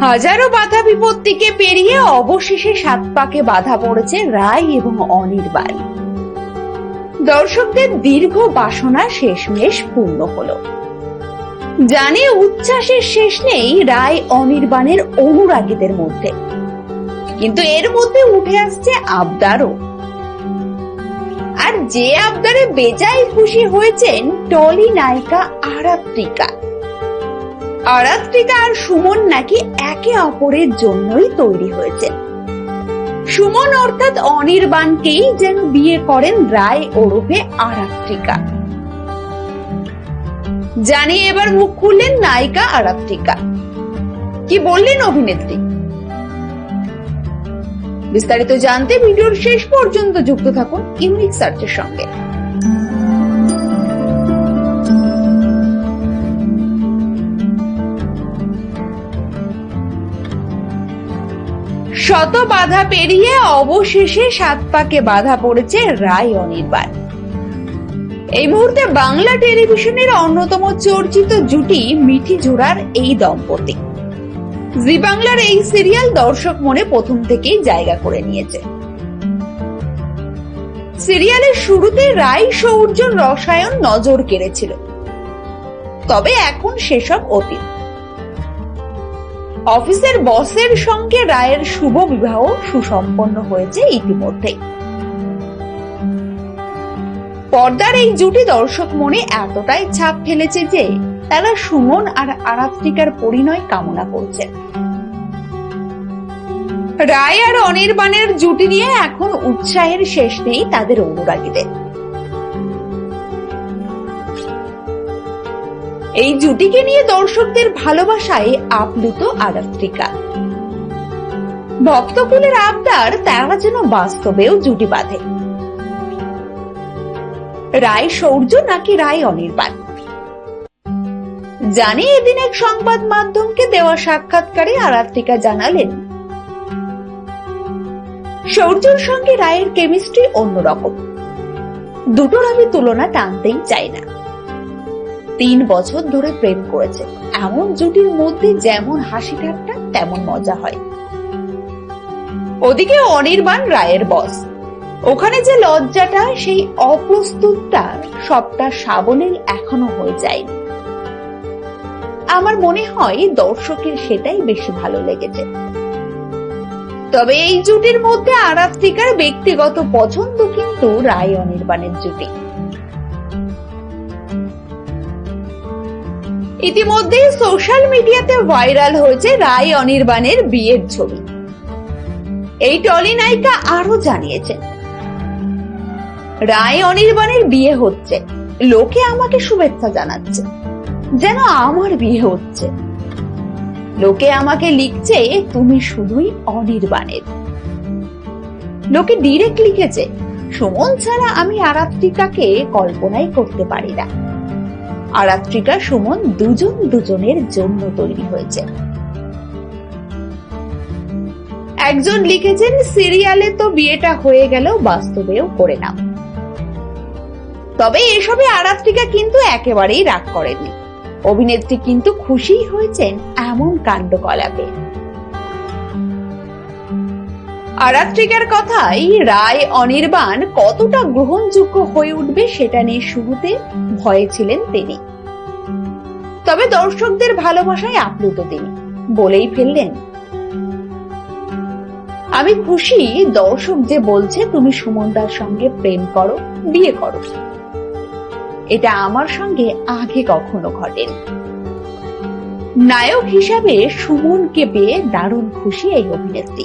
হাজারো বাধা বিপত্তিকে পেরিয়ে অবশেষে সাত পাকে বাধা পড়েছে রায় এবং অনির্বাণ। দর্শকদের দীর্ঘ বাসনা শেষমেশ পূর্ণ হলো। জানে উচ্ছ্বাসের শেষ নেই রায় অনির্বাণের অনুরাগীদের মধ্যে। কিন্তু এর মধ্যে উঠে আসছে আবদারও। আর যে আবদারে বেজায় খুশি হয়েছেন টলি নায়িকা আরাত্রিকা। আরাত্রিকা আর সুমন নাকি একে অপরের জন্যই তৈরি হয়েছে। সুমন অর্থাৎ অনির্বাণকেই যেন বিয়ে করেন রায় ওরফে আরাত্রিকা জানি এবার মুখ খুললেন নায়িকা আরাত্রিকা কি বললেন অভিনেত্রী? বিস্তারিত জানতে ভিডিওর শেষ পর্যন্ত যুক্ত থাকুন ইউনিক সার্চের সঙ্গে। শত বাধা পেরিয়ে অবশেষে সাত পাকে বাধা পড়েছে রায় অনির্বাণ। এই মুহূর্তে বাংলা টেলিভিশনের অন্যতম চর্চিত জুটি মিঠি জোড়ার এই দম্পতি। জি বাংলার এই সিরিয়াল দর্শক মনে প্রথম থেকেই জায়গা করে নিয়েছে। সিরিয়ালের শুরুতে রায় সৌর্য রসায়ন নজর কেড়েছিল। তবে এখন সেসব অতীত। অফিসের বসের সঙ্গে রায়ের শুভ বিবাহ সুসম্পন্ন হয়েছে ইতিমধ্যেই পর্দার এই জুটি দর্শক মনে এতটাই ছাপ ফেলেছে যে, তারা সুমন আর আরাত্রিকার পরিণয় কামনা করছে রায় আর অনির্বাণের জুটি নিয়ে এখন উৎসাহের শেষ নেই তাদের অনুরাগীদের। এই জুটিকে নিয়ে দর্শকদের ভালোবাসায় আপ্লুত আরাত্রিকা। ভক্তকুলের আবদার তারা যেন বাস্তবেও জুটি বাঁধে। রায় সৌর্য নাকি রায় অনির্বাণ? জানি এদিন এক সংবাদ মাধ্যমকে দেওয়া সাক্ষাৎকারে আরাত্রিকা জানালেন, সৌর্যর সঙ্গে রায়ের কেমিস্ট্রি অন্যরকম। দুটোর আমি তুলনা টানতেই চাই না। তিন বছর ধরে প্রেম করেছে। এমন জুটির মধ্যে যেমন হাসি ঠাট্টা তেমন মজা হয়। ওদিকে অনির্বাণ রায়ের বস। ওখানে যে লজ্জাটা, সেই অপ্রস্তুতটা সবটা সাবলীল এখনও হয়ে যায়নি। আমার মনে হয় দর্শকের সেটাই বেশি ভালো লেগেছে। তবে এই জুটির মধ্যে আরাত্রিকার ব্যক্তিগত পছন্দ কিন্তু রায় অনির্বাণের জুটি। ইতিমধ্যে সোশ্যাল মিডিয়াতে ভাইরাল হয়েছে রায় অনির্বাণের বিয়ের ছবি। এই টলি নায়িকা আরও জানিয়েছেন, রায় অনির্বাণের বিয়ে হচ্ছে। লোকে আমাকে শুভেচ্ছা জানাচ্ছে, যেন আমার বিয়ে হচ্ছে। লোকে আমাকে লিখছে, তুমি শুধুই অনির্বাণের। লোকে ডিরেক্ট লিখেছে, সুমন ছাড়া আমি আরাত্রিকাকে কল্পনাই করতে পারি না। আরাত্রিকা সুমন দুজন দুজনের জন্য তৈরি হয়েছে। একজন লিখেছেন, সিরিয়ালে তো বিয়েটা হয়ে গেল বাস্তবেও করে নাও। তবে এসবে আরাত্রিকা কিন্তু একেবারেই রাগ করেননি অভিনেত্রী কিন্তু খুশিই হয়েছেন এমন কাণ্ড কাণ্ডকলাপে। আরাত্রিকার কথাই রায় অনির্বাণ কতটা গ্রহণযোগ্য হয়ে উঠবে সেটা নিয়ে শুরুতে ভয়ে ছিলেন তিনি। তবে দর্শকদের ভালোবাসায় আপ্লুত তিনি, বলেই ফেললেন। আমি খুশি দর্শক যে বলছে, তুমি সুমনদার সঙ্গে প্রেম করো, বিয়ে করো। এটা আমার সঙ্গে আগে কখনো ঘটেনি। নায়ক হিসাবে সুমনকে পেয়ে দারুণ খুশি এই অভিনেত্রী।